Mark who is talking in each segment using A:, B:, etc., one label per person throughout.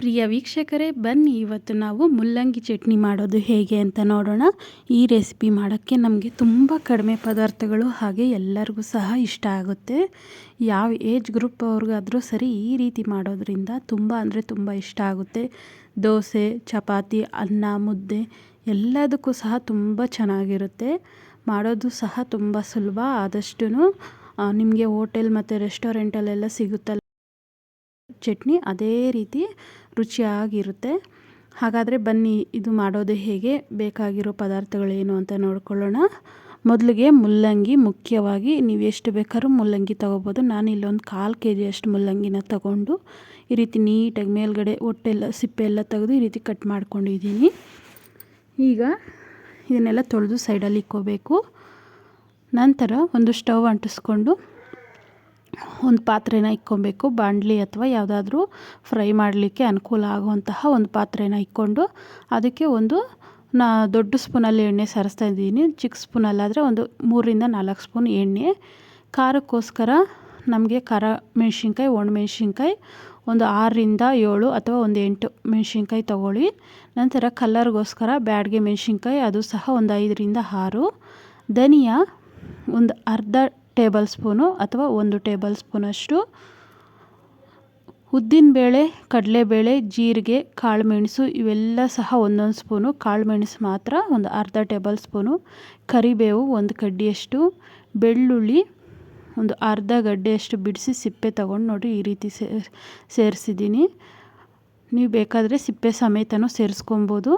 A: ಪ್ರಿಯ ವೀಕ್ಷಕರೇ, ಬನ್ನಿ ಇವತ್ತು ನಾವು ಮುಲ್ಲಂಗಿ ಚಟ್ನಿ ಮಾಡೋದು ಹೇಗೆ ಅಂತ ನೋಡೋಣ. ಈ ರೆಸಿಪಿ ಮಾಡೋಕ್ಕೆ ನಮಗೆ ತುಂಬ ಕಡಿಮೆ ಪದಾರ್ಥಗಳು ಹಾಗೆ ಎಲ್ಲರಿಗೂ ಸಹ ಇಷ್ಟ ಆಗುತ್ತೆ. ಯಾವ ಏಜ್ ಗ್ರೂಪ್ ಅವ್ರಿಗಾದರೂ ಸರಿ ಈ ರೀತಿ ಮಾಡೋದ್ರಿಂದ ತುಂಬ ಅಂದರೆ ತುಂಬ ಇಷ್ಟ ಆಗುತ್ತೆ. ದೋಸೆ, ಚಪಾತಿ, ಅನ್ನ, ಮುದ್ದೆ ಎಲ್ಲದಕ್ಕೂ ಸಹ ತುಂಬ ಚೆನ್ನಾಗಿರುತ್ತೆ. ಮಾಡೋದು ಸಹ ತುಂಬ ಸುಲಭ ಆದಷ್ಟು ನಿಮಗೆ ಹೋಟೆಲ್ ಮತ್ತು ರೆಸ್ಟೋರೆಂಟಲ್ಲೆಲ್ಲ ಸಿಗುತ್ತಲ್ಲ. ಚಟ್ನಿ ಅದೇ ರೀತಿ ರುಚಿಯಾಗಿರುತ್ತೆ. ಹಾಗಾದರೆ ಬನ್ನಿ, ಇದು ಮಾಡೋದು ಹೇಗೆ? ಬೇಕಾಗಿರೋ ಪದಾರ್ಥಗಳೇನು ಅಂತ ನೋಡ್ಕೊಳ್ಳೋಣ. ಮೊದಲಿಗೆ ಮುಲ್ಲಂಗಿ, ಮುಖ್ಯವಾಗಿ ನೀವು ಎಷ್ಟು ಬೇಕಾದ್ರೂ ಮುಲ್ಲಂಗಿ ತೊಗೋಬೋದು. ನಾನು ಇಲ್ಲೊಂದು ಕಾಲು ಕೆ ಜಿಯಷ್ಟು ಮುಲ್ಲಂಗಿನ ತಗೊಂಡು ಈ ರೀತಿ ನೀಟಾಗಿ ಮೇಲ್ಗಡೆ ಒಟ್ಟೆಲ್ಲ, ಸಿಪ್ಪೆ ಎಲ್ಲ ತೆಗೆದು ಈ ರೀತಿ ಕಟ್ ಮಾಡ್ಕೊಂಡಿದ್ದೀನಿ ಈಗ ಇದನ್ನೆಲ್ಲ ತೊಳೆದು ಸೈಡಲ್ಲಿ ಇಕ್ಕೋಬೇಕು. ನಂತರ ಒಂದು ಸ್ಟವ್ ಅಂಟಿಸ್ಕೊಂಡು ಒಂದು ಪಾತ್ರೆನ ಇಕ್ಕೊಬೇಕು. ಬಾಣಲಿ ಅಥವಾ ಯಾವುದಾದ್ರೂ ಫ್ರೈ ಮಾಡಲಿಕ್ಕೆ ಅನುಕೂಲ ಆಗುವಂತಹ ಒಂದು ಪಾತ್ರೆನ ಇಕ್ಕೊಂಡು ಅದಕ್ಕೆ ಒಂದು ನಾ ದೊಡ್ಡ ಸ್ಪೂನಲ್ಲಿ ಎಣ್ಣೆ ಸರಿಸ್ತಾ ಇದ್ದೀನಿ. ಚಿಕ್ಕ ಸ್ಪೂನಲ್ಲಾದರೆ ಒಂದು ಮೂರರಿಂದ ನಾಲ್ಕು ಸ್ಪೂನ್ ಎಣ್ಣೆ. ಖಾರಕ್ಕೋಸ್ಕರ ನಮಗೆ ಖಾರ ಮೆಣಸಿನ್ಕಾಯಿ ಒಣಮೆಣ್ಸಿನ್ಕಾಯಿ ಒಂದು ಆರರಿಂದ ಏಳು ಅಥವಾ ಒಂದು ಎಂಟು ಮೆಣಸಿನ್ಕಾಯಿ ತೊಗೊಳ್ಳಿ. ನಂತರ ಕಲ್ಲರ್ಗೋಸ್ಕರ ಬ್ಯಾಡ್ಗೆ ಮೆಣಸಿನ್ಕಾಯಿ, ಅದು ಸಹ ಒಂದು ಐದರಿಂದ ಆರು. ಧನಿಯಾ ಒಂದು ಅರ್ಧ ಟೇಬಲ್ ಸ್ಪೂನು ಅಥವಾ ಒಂದು ಟೇಬಲ್ ಸ್ಪೂನಷ್ಟು ಉದ್ದಿನಬೇಳೆ ಕಡಲೆಬೇಳೆ, ಜೀರಿಗೆ, ಕಾಳುಮೆಣಸು ಇವೆಲ್ಲ ಸಹ ಒಂದೊಂದು ಸ್ಪೂನು. ಕಾಳುಮೆಣಸು ಮಾತ್ರ ಒಂದು ಅರ್ಧ ಟೇಬಲ್ ಸ್ಪೂನು ಕರಿಬೇವು ಒಂದು ಕಡ್ಡಿಯಷ್ಟು. ಬೆಳ್ಳುಳ್ಳಿ ಒಂದು ಅರ್ಧ ಗಡ್ಡೆಯಷ್ಟು ಬಿಡಿಸಿ ಸಿಪ್ಪೆ ತಗೊಂಡು ನೋಡಿ ಈ ರೀತಿ ಸೇರಿಸಿದ್ದೀನಿ. ನೀವು ಬೇಕಾದರೆ ಸಿಪ್ಪೆ ಸಮೇತನೂ ಸೇರಿಸ್ಕೊಬೋದು.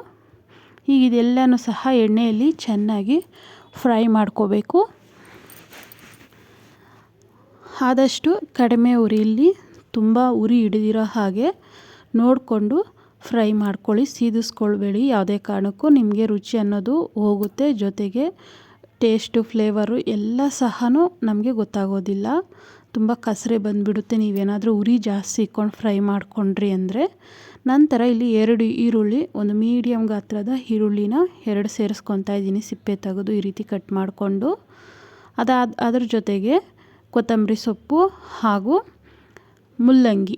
A: ಈಗ ಇದೆಲ್ಲನೂ ಸಹ ಎಣ್ಣೆಯಲ್ಲಿ ಚೆನ್ನಾಗಿ ಫ್ರೈ ಮಾಡ್ಕೋಬೇಕು. ಆದಷ್ಟು ಕಡಿಮೆ ಉರಿಯಲ್ಲಿ ತುಂಬ ಉರಿ ಹಿಡಿದಿರೋ ಹಾಗೆ ನೋಡಿಕೊಂಡು ಫ್ರೈ ಮಾಡ್ಕೊಳ್ಳಿ, ಸೀದಿಸ್ಕೊಳ್ಬೇಡಿ. ಯಾವುದೇ ಕಾರಣಕ್ಕೂ ನಿಮಗೆ ರುಚಿ ಅನ್ನೋದು ಹೋಗುತ್ತೆ. ಜೊತೆಗೆ ಟೇಸ್ಟು ಫ್ಲೇವರು ಎಲ್ಲ ಸಹ ನಮಗೆ ಗೊತ್ತಾಗೋದಿಲ್ಲ. ತುಂಬ ಕಸರೆ ಬಂದುಬಿಡುತ್ತೆ. ನೀವೇನಾದರೂ ಉರಿ ಜಾಸ್ತಿ ಇಕ್ಕೊಂಡು ಫ್ರೈ ಮಾಡಿಕೊಂಡ್ರಿ ಅಂದರೆ ನಂತರ ಇಲ್ಲಿ ಎರಡು ಈರುಳ್ಳಿ, ಒಂದು ಮೀಡಿಯಮ್ ಗಾತ್ರದ ಈರುಳ್ಳಿನ ಎರಡು ಸೇರಿಸ್ಕೊತಾ ಇದ್ದೀನಿ. ಸಿಪ್ಪೆ ತೆಗೆದು ಈ ರೀತಿ ಕಟ್ ಮಾಡಿಕೊಂಡು. ಅದಾದ ಅದ್ರ ಜೊತೆಗೆ ಕೊತ್ತಂಬರಿ ಸೊಪ್ಪು ಹಾಗೂ ಮುಲ್ಲಂಗಿ.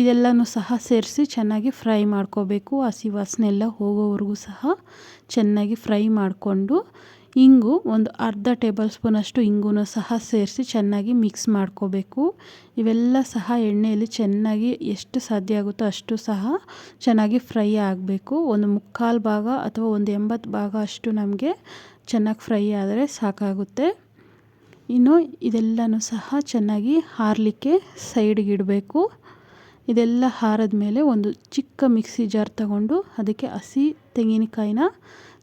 A: ಇದೆಲ್ಲನೂ ಸಹ ಸೇರಿಸಿ ಚೆನ್ನಾಗಿ ಫ್ರೈ ಮಾಡ್ಕೋಬೇಕು. ಹಸಿ ವಾಸನೆ ಎಲ್ಲ ಹೋಗೋವರೆಗೂ ಸಹ ಚೆನ್ನಾಗಿ ಫ್ರೈ ಮಾಡಿಕೊಂಡು, ಇಂಗು ಒಂದು ಅರ್ಧ ಟೇಬಲ್ ಸ್ಪೂನಷ್ಟು ಇಂಗು ಸಹ ಸೇರಿಸಿ ಚೆನ್ನಾಗಿ ಮಿಕ್ಸ್ ಮಾಡ್ಕೋಬೇಕು. ಇವೆಲ್ಲ ಸಹ ಎಣ್ಣೆಯಲ್ಲಿ ಚೆನ್ನಾಗಿ ಎಷ್ಟು ಸಾಧ್ಯ ಆಗುತ್ತೋ ಅಷ್ಟು ಸಹ ಚೆನ್ನಾಗಿ ಫ್ರೈ ಆಗಬೇಕು. ಒಂದು ಮುಕ್ಕಾಲು ಭಾಗ ಅಥವಾ ಒಂದು ಎಂಬತ್ತು ಭಾಗ ಅಷ್ಟು ನಮಗೆ ಚೆನ್ನಾಗಿ ಫ್ರೈ ಆದರೆ ಸಾಕಾಗುತ್ತೆ. ಇನ್ನು ಇದೆಲ್ಲನೂ ಸಹ ಚೆನ್ನಾಗಿ ಹಾರಲಿಕ್ಕೆ ಸೈಡ್ಗೆ ಇಡಬೇಕು. ಇದೆಲ್ಲ ಹಾರದ ಮೇಲೆ ಒಂದು ಚಿಕ್ಕ ಮಿಕ್ಸಿ ಜಾರ್ ತಗೊಂಡು ಅದಕ್ಕೆ ಹಸಿ ತೆಂಗಿನಕಾಯಿನ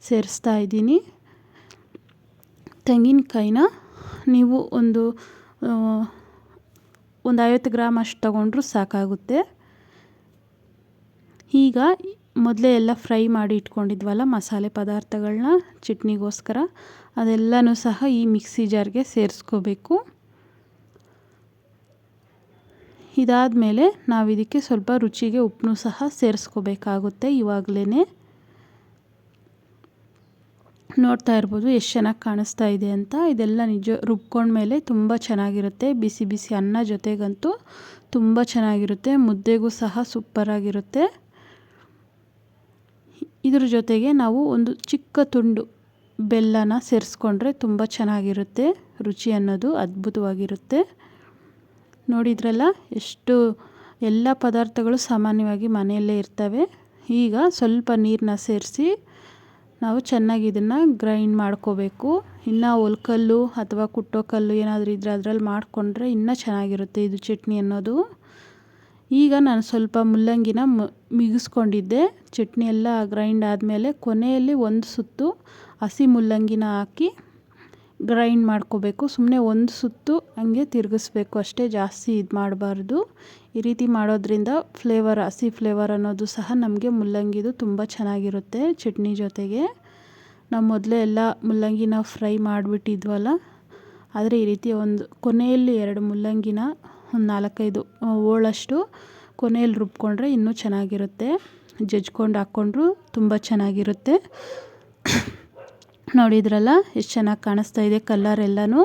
A: ಸೇರಿಸ್ತಾ ಇದ್ದೀನಿ. ತೆಂಗಿನಕಾಯಿನ ನೀವು ಒಂದು ಒಂದು ಐವತ್ತು ಗ್ರಾಮ್ ಅಷ್ಟು ತಗೊಂಡ್ರೂ ಸಾಕಾಗುತ್ತೆ. ಈಗ ಮೊದಲೇ ಎಲ್ಲ ಫ್ರೈ ಮಾಡಿ ಇಟ್ಕೊಂಡಿದ್ವಲ್ಲ ಮಸಾಲೆ ಪದಾರ್ಥಗಳನ್ನ ಚಟ್ನಿಗೋಸ್ಕರ, ಅದೆಲ್ಲನೂ ಸಹ ಈ ಮಿಕ್ಸಿ ಜಾರ್ಗೆ ಸೇರಿಸ್ಕೋಬೇಕು. ಇದಾದ ಮೇಲೆ ನಾವು ಇದಕ್ಕೆ ಸ್ವಲ್ಪ ರುಚಿಗೆ ಉಪ್ಪನ್ನು ಸಹ ಸೇರಿಸ್ಕೋಬೇಕಾಗುತ್ತೆ ಇವಾಗಲೇ ನೋಡ್ತಾ ಇರ್ಬೋದು ಎಷ್ಟು ಚೆನ್ನಾಗಿ ಕಾಣಿಸ್ತಾ ಇದೆ ಅಂತ. ಇದೆಲ್ಲ ನಿಜ ರುಬ್ಕೊಂಡ್ಮೇಲೆ ತುಂಬ ಚೆನ್ನಾಗಿರುತ್ತೆ. ಬಿಸಿ ಬಿಸಿ ಅನ್ನ ಜೊತೆಗಂತೂ ತುಂಬ ಚೆನ್ನಾಗಿರುತ್ತೆ. ಮುದ್ದೆಗೂ ಸಹ ಸೂಪರಾಗಿರುತ್ತೆ. ಇದ್ರ ಜೊತೆಗೆ ನಾವು ಒಂದು ಚಿಕ್ಕ ತುಂಡು ಬೆಲ್ಲನ ಸೇರಿಸ್ಕೊಂಡ್ರೆ ತುಂಬ ಚೆನ್ನಾಗಿರುತ್ತೆ, ರುಚಿ ಅನ್ನೋದು ಅದ್ಭುತವಾಗಿರುತ್ತೆ. ನೋಡಿದ್ರಲ್ಲ ಎಷ್ಟು ಎಲ್ಲ ಪದಾರ್ಥಗಳು ಸಾಮಾನ್ಯವಾಗಿ ಮನೆಯಲ್ಲೇ ಇರ್ತವೆ. ಈಗ ಸ್ವಲ್ಪ ನೀರನ್ನ ಸೇರಿಸಿ ನಾವು ಚೆನ್ನಾಗಿ ಇದನ್ನು ಗ್ರೈಂಡ್ ಮಾಡ್ಕೋಬೇಕು. ಇನ್ನು ಒಲ್ಕಲ್ಲು ಅಥವಾ ಕುಟ್ಟೋ ಕಲ್ಲು ಏನಾದರೂ ಇದ್ದರೆ ಅದರಲ್ಲಿ ಮಾಡಿಕೊಂಡ್ರೆ ಇನ್ನೂ ಚೆನ್ನಾಗಿರುತ್ತೆ ಇದು ಚಟ್ನಿ ಅನ್ನೋದು. ಈಗ ನಾನು ಸ್ವಲ್ಪ ಮುಲ್ಲಂಗಿನ ಮಿಗಿಸ್ಕೊಂಡಿದ್ದೆ. ಚಟ್ನಿ ಎಲ್ಲ ಗ್ರೈಂಡ್ ಆದಮೇಲೆ ಕೊನೆಯಲ್ಲಿ ಒಂದು ಸುತ್ತು ಹಸಿ ಮುಲ್ಲಂಗಿನ ಹಾಕಿ ಗ್ರೈಂಡ್ ಮಾಡ್ಕೋಬೇಕು. ಸುಮ್ಮನೆ ಒಂದು ಸುತ್ತು ಹಂಗೆ ತಿರುಗಿಸ್ಬೇಕು. ಅಷ್ಟೇ ಜಾಸ್ತಿ ಇದು ಮಾಡಬಾರ್ದು. ಈ ರೀತಿ ಮಾಡೋದ್ರಿಂದ ಫ್ಲೇವರ್ ಹಸಿ ಫ್ಲೇವರ್ ಅನ್ನೋದು ಸಹ ನಮಗೆ ಮುಲ್ಲಂಗಿದು ತುಂಬ ಚೆನ್ನಾಗಿರುತ್ತೆ ಚಟ್ನಿ ಜೊತೆಗೆ. ನಾವು ಮೊದಲೇ ಎಲ್ಲ ಮುಲ್ಲಂಗಿನ ಫ್ರೈ ಮಾಡಿಬಿಟ್ಟಿದ್ವಲ್ಲ, ಆದರೆ ಈ ರೀತಿ ಒಂದು ಕೊನೆಯಲ್ಲಿ ಎರಡು ಮುಲ್ಲಂಗಿನ ಒಂದು ನಾಲ್ಕೈದು ಹೋಳಷ್ಟು ಕೊನೆಯಲ್ಲಿ ರುಬ್ಕೊಂಡ್ರೆ ಇನ್ನೂ ಚೆನ್ನಾಗಿರುತ್ತೆ. ಜಜ್ಕೊಂಡು ಹಾಕ್ಕೊಂಡ್ರು ತುಂಬ ಚೆನ್ನಾಗಿರುತ್ತೆ. ನೋಡಿದ್ರಲ್ಲ ಎಷ್ಟು ಚೆನ್ನಾಗಿ ಕಾಣಿಸ್ತಾ ಇದೆ ಕಲ್ಲರ್ ಎಲ್ಲನೂ.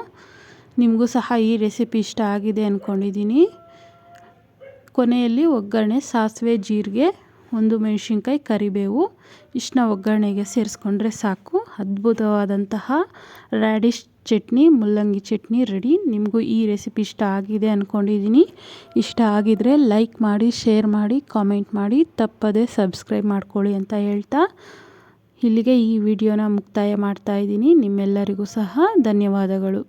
A: ನಿಮಗೂ ಸಹ ಈ ರೆಸಿಪಿ ಇಷ್ಟ ಆಗಿದೆ ಅಂದ್ಕೊಂಡಿದ್ದೀನಿ ಕೊನೆಯಲ್ಲಿ ಒಗ್ಗರಣೆ ಸಾಸಿವೆ ಜೀರಿಗೆ, ಒಂದು ಮೆಣಸಿನ್ಕಾಯಿ ಕರಿಬೇವು. ಇಷ್ಟನ್ನ ಒಗ್ಗರಣೆಗೆ ಸೇರಿಸ್ಕೊಂಡ್ರೆ ಸಾಕು. ಅದ್ಭುತವಾದಂತಹ, ರ್ಯಾಡಿಶ್ ಚಟ್ನಿ, ಮುಲ್ಲಂಗಿ ಚಟ್ನಿ ರೆಡಿ ನಿಮಗೂ ಈ ರೆಸಿಪಿ ಇಷ್ಟ ಆಗಿದೆ ಅಂದ್ಕೊಂಡಿದ್ದೀನಿ ಇಷ್ಟ ಆಗಿದರೆ ಲೈಕ್ ಮಾಡಿ ಶೇರ್ ಮಾಡಿ ಕಾಮೆಂಟ್ ಮಾಡಿ. ತಪ್ಪದೇ ಸಬ್ಸ್ಕ್ರೈಬ್ ಮಾಡ್ಕೊಳ್ಳಿ ಅಂತ ಹೇಳ್ತಾ ಇಲ್ಲಿಗೆ ಈ ವಿಡಿಯೋನ ಮುಕ್ತಾಯ ಮಾಡ್ತಾ ಇದ್ದೀನಿ. ನಿಮ್ಮೆಲ್ಲರಿಗೂ ಸಹ ಧನ್ಯವಾದಗಳು.